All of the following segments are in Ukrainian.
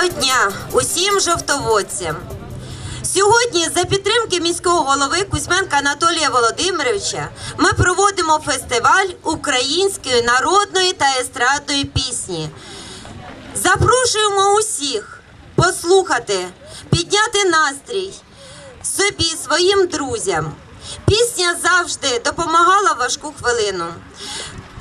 Доброго дня усім жовтоводцям. Сьогодні, за підтримки міського голови Кузьменка Анатолія Володимировича, ми проводимо фестиваль української народної та естрадної пісні. Запрошуємо усіх послухати, підняти настрій собі, своїм друзям. Пісня завжди допомагала важку хвилину,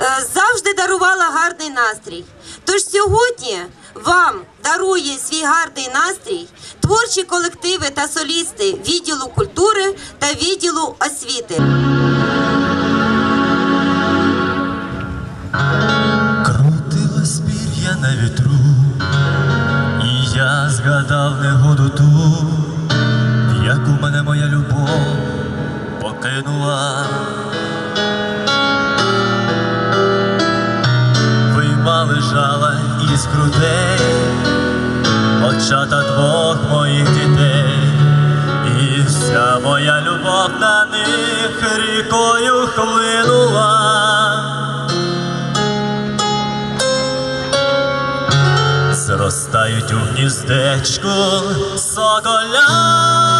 е, завжди дарувала гарний настрій. Тож сьогодні вам дарує свій гарний настрій творчі колективи та солісти відділу культури та відділу освіти. Крутилось пір'я на вітру, і я згадав негоду ту, як у мене моя любов покинула. Вийма лежала із грудей, очата двох моїх дітей, і вся моя любов на них рікою хлинула. Зростають у гніздечку соколята.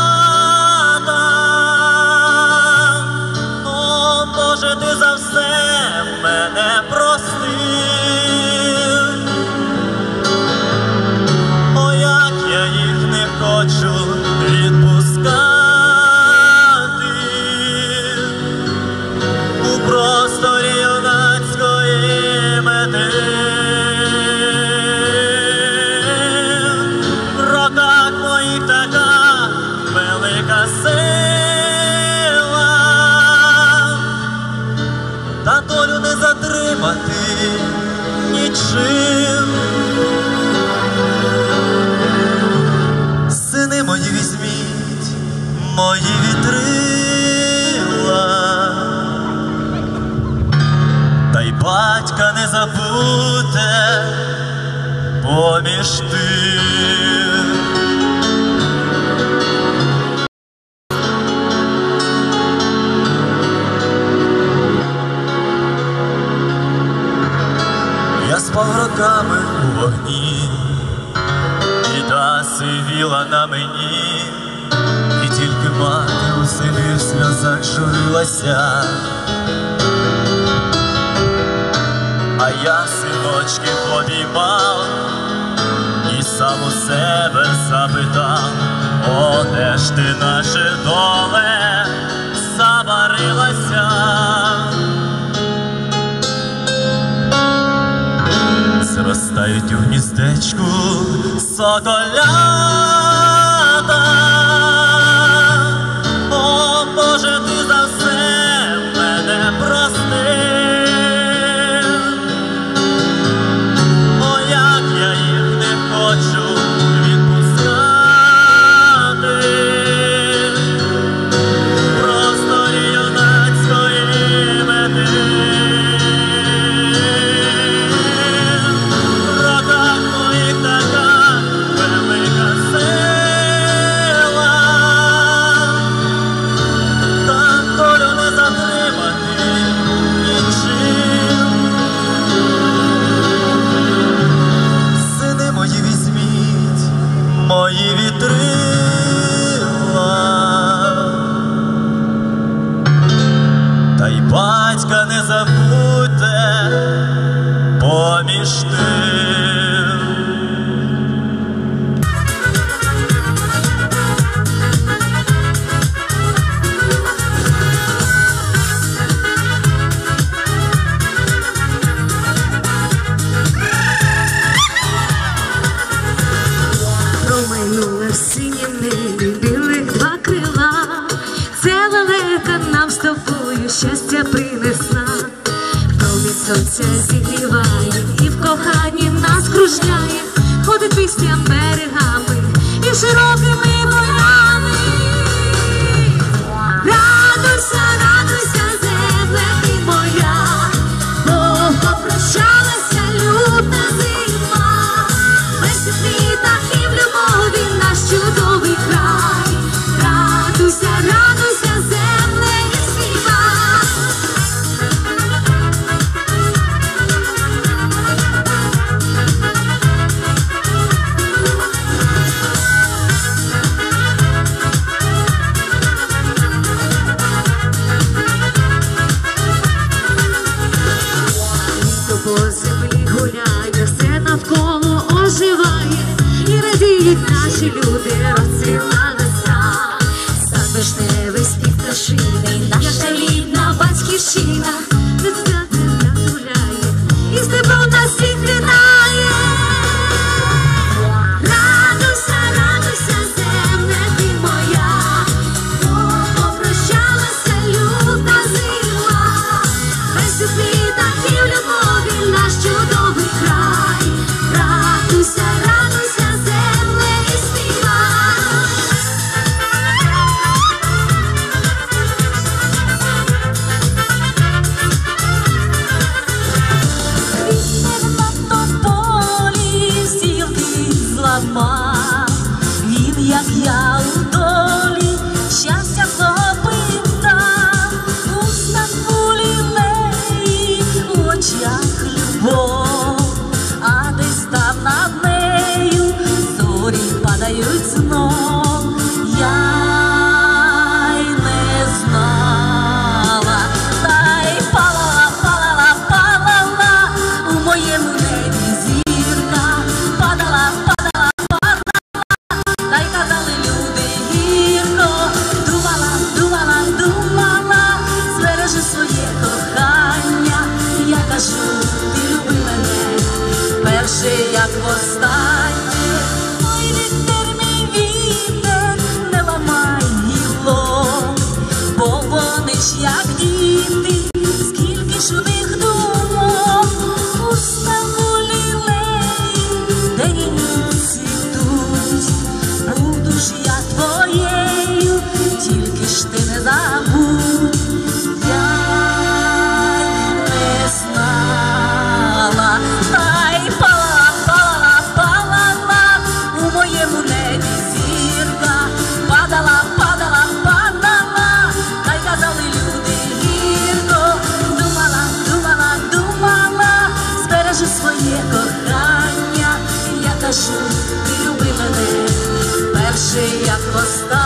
Роках така велика сила, та долю не затримати нічим. Сини мої візьміть, мої вітрила, та й батька не забудьте поміж тим. Спав роками у вогні, біда сивіла на мені, і тільки мати у в сльозах журилася. А я синочки обіймав і сам у себе запитав, о, де ж ти наше доле заварилася. Зростають у гніздечку соколята. Щастя принесла, промінь сонця зігріває кружляє, ходить пісня берегами і широкими și iubire. şey yapmaz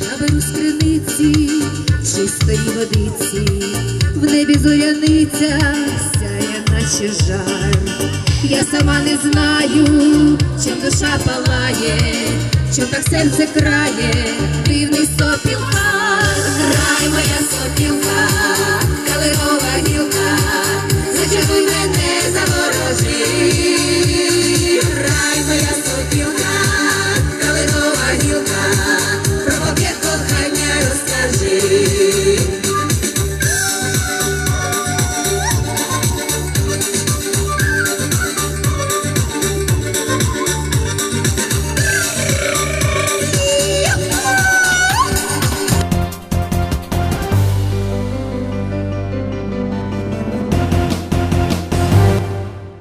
Наберу з чистої водиці, в небі зоряниця сяє, наче жар. Я сама не знаю, чим душа палає, чим так серце крає, дивний сопіл.